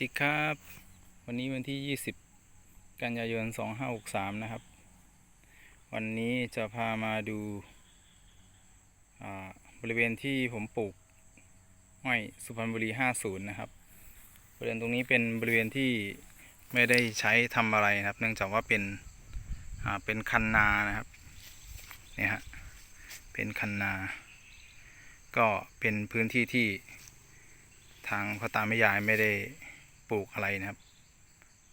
ดีครับ วันนี้วันที่ 20 กันยายน 2563 นะครับ วันนี้จะพามาดูอ่าบริเวณที่ผมปลูกอ้อยสุพรรณบุรี 50 นะครับ บริเวณตรงนี้เป็นบริเวณที่ไม่ได้ใช้ทำอะไรนะครับ เนื่องจากว่าเป็นอ่าเป็นคันนานะครับเนี่ยฮะเป็นคันนา ก็เป็นพื้นที่ที่ทางพ่อตาแม่ยายไม่ได้ ปลูกอะไรนะครับ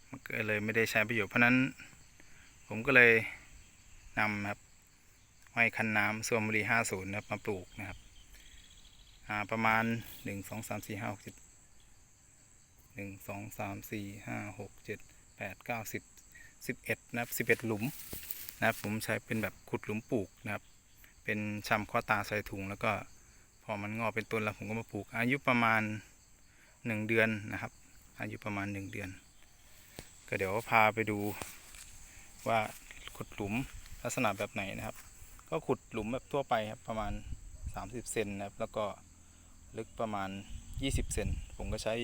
มันก็เลยไม่ได้ใช้ประโยชน์เพราะนั้น ผมก็เลยนำครับไม้คันน้ำส่วนบุรีห้าศูนย์นะครับมาปลูกนะครับอ่าประมาณหนึ่งสองสามสี่ห้าหกเจ็ดหนึ่งสองสามสี่ห้าหกเจ็ดแปดเก้าสิบสิบเอ็ดนะครับสิบเอ็ดหลุมนะครับผมใช้เป็นแบบขุดหลุมปลูกนะครับ เป็นชำข้อตาใส่ถุงแล้วก็พอมันงอกเป็นต้นแล้วผมก็มาปลูก อายุประมาณหนึ่งเดือนนะครับ อายุประมาณหนึ่งเดือน ก็เดี๋ยวพาไปดูว่าขุดหลุมลักษณะแบบไหนนะครับ ก็ขุดหลุมแบบทั่วไปครับประมาณ 30 เซนนะครับ แล้วก็ลึกประมาณ 20 เซนผมก็ใช้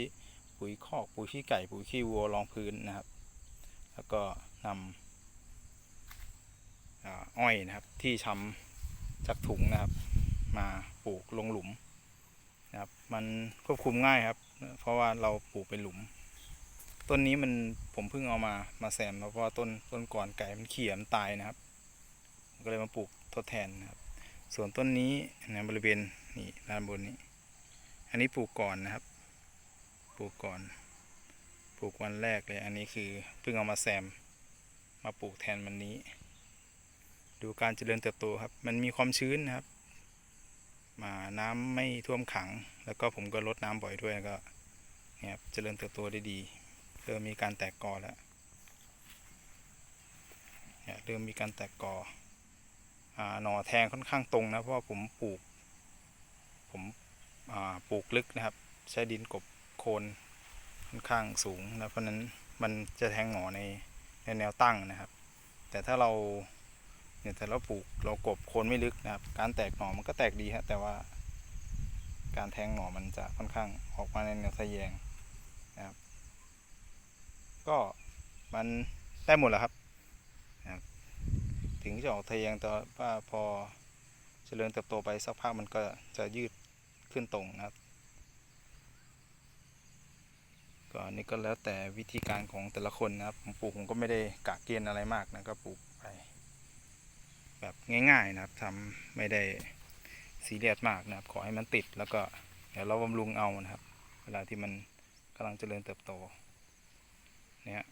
ปุ๋ยคอกปุ๋ยขี้ไก่ปุ๋ยขี้วัวรองพื้นนะครับ แล้วก็นำอาอ้อยนะครับที่ช้ำจากถุงนะครับ มาปลูกลงหลุมนะครับ มันควบคุมง่ายครับเพราะว่าเราปลูกเป็นหลุม ต้นนี้มันผมเพิ่งเอามามาแซมเพราะว่าต้นต้นก่อนไก่มันเขี่ยมันตายนะครับ ก็เลยมาปลูกทดแทนนะครับ ส่วนต้นนี้ในบริเวณนี่ด้านบนนี้ อันนี้ปลูกก่อนนะครับ ปลูกก่อน ปลูกวันแรกเลย อันนี้คือเพิ่งเอามาแซม มาปลูกแทนวันนี้ ดูการเจริญเติบโตครับ มันมีความชื้นนะครับ มาน้ำไม่ท่วมขัง แล้วก็ผมก็ลดน้ำบ่อยด้วยก็เนี่ยครับเจริญเติบโตได้ดีเริ่มมีการแตกกอแล้วเนี่ยเริ่มมีการแตกกออ่าหน่อแทงค่อนข้างตรงนะเพราะว่าผมปลูก ผมอ่าปลูกลึกนะครับ ใช้ดินกบโคนค่อนข้างสูงนะเพราะฉะนั้นมันจะแทงหน่อในในแนวตั้งนะครับ แต่ถ้าเรา เนี่ยแต่เราปลูกเรากบโคนไม่ลึกนะครับ การแตกหน่อมันก็แตกดีฮะแต่ว่า การแทงหน่อมันจะค่อนข้างออกมาในแนวทะแยงก็มันได้หมดแหล้วครับนะครับ ถึงจะออกทะแยงแต่ว่าพอเจริญเติบโตไปสักพักมันก็จะยืดขึ้นตรงนะครับก็อันนี้ก็แล้วแต่วิธีการของแต่ละคนนะครับผมปลูกผมก็ไม่ได้กะเกณฑ์อะไรมากนะก็ปลูกไป แบบง่ายๆนะครับทำไม่ได้ซีเรียสมากนะครับ ขอให้มันติดแล้วก็เดี๋ยวเราบำรุงเอานะครับ เวลาที่มันกำลังเจริญเติบโตเนี่ย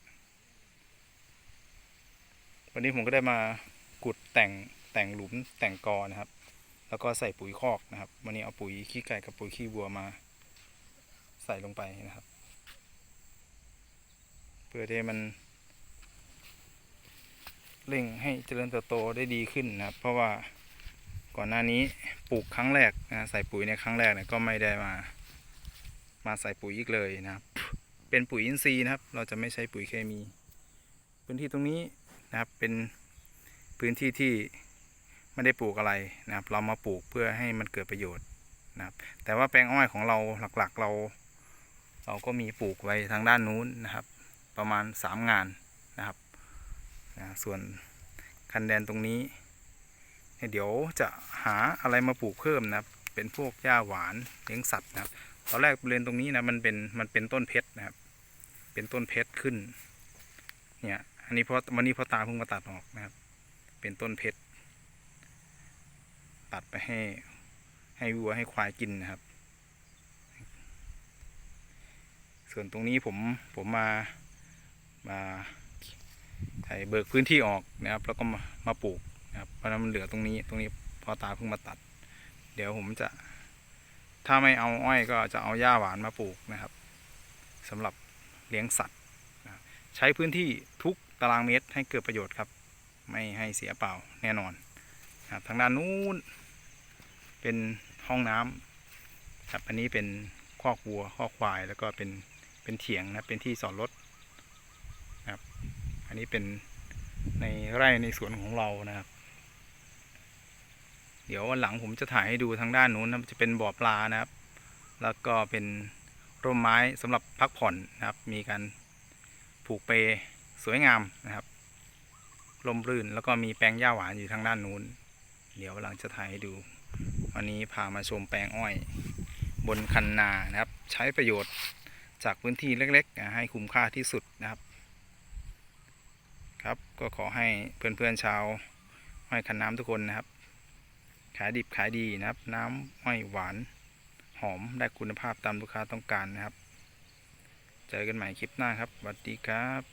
วันนี้ผมก็ได้มากุดแต่งแต่งหลุมแต่งกอนะครับ แล้วก็ใส่ปุ๋ยคอกนะครับ วันนี้เอาปุ๋ยขี้ไก่กับปุ๋ยขี้วัวมา ใส่ลงไปนะครับ เพื่อที่มัน เร่งให้เจริญเติบโตได้ดีขึ้นนะครับ เพราะว่าก่อนหน้านี้ปลูกครั้งแรกนะใส่ปุ๋ยในครั้งแรกเนี่ยก็ไม่ได้มามาใส่ปุ๋ยอีกเลยนะครับ เป็นปุ๋ยอินทรีย์นะครับ เราจะไม่ใช้ปุ๋ยเคมี พื้นที่ตรงนี้นะครับเป็นพื้นที่ที่ไม่ได้ปลูกอะไรนะครับ เรามาปลูกเพื่อให้มันเกิดประโยชน์นะครับ แต่ว่าแปลงอ้อยของเราหลักๆเรา เราก็มีปลูกไว้ทางด้านนู้นนะครับ ประมาณสามงานนะครับ นะส่วนคันแดนตรงนี้เดี๋ยวจะหาอะไรมาปลูกเพิ่มนะเป็นพวกหญ้าหวานเลี้ยงสัตว์นะครับตอนแรกบริเวณตรงนี้นะมันเป็นมันเป็นต้นเพชรนะครับ เป็นต้นเพชรขึ้นเนี่ยอันนี้เพราะวันนี้พอตาเพิ่งมาตัดออกนะครับ เป็นต้นเพชรตัดไปให้ให้วัวให้ควายกินนะครับ ส่วนตรงนี้ผมผมมามา เบิกพื้นที่ออกนะครับ แล้วก็มามาปลูกนะครับเพราะนั้นมันเหลือตรงนี้ตรงนี้พอตาเพิ่งมาตัด เดี๋ยวผมจะ ถ้าไม่เอาอ้อยก็จะเอาหญ้าหวานมาปลูกนะครับสำหรับเลี้ยงสัตว์นะใช้พื้นที่ทุกตารางเมตรให้เกิดประโยชน์ครับ ไม่ให้เสียเปล่าแน่นอนนะทางด้านนู้นเป็นห้องน้ำครับอันนี้เป็นคอกวัวคอกควายแล้วก็เป็นเป็นเถียงนะเป็นที่จอดรถ อันนี้เป็นในไร่ในสวนของเรานะครับ เดี๋ยววันหลังผมจะถ่ายให้ดูทางด้านนู้นนะจะเป็นบ่อปลานะครับ แล้วก็เป็นร่มไม้สำหรับพักผ่อนนะครับ มีการผูกเปสวยงามนะครับร่มรื่นแล้วก็มีแปลงหญ้าหวานอยู่ทางด้านนู้น เดี๋ยววันหลังจะถ่ายให้ดู วันนี้พามาชมแปลงอ้อย บนคันนานะครับ ใช้ประโยชน์จากพื้นที่เล็กๆ ให้คุ้มค่าที่สุดนะครับ ครับก็ขอให้เพื่อนๆชาวอ้อยคันน้ำทุกคนนะครับ ขายดิบขายดีนะครับ น้ำอ้อยหวานหอมได้คุณภาพตามลูกค้าต้องการนะครับ เจอกันใหม่คลิปหน้าครับสวัสดีครับ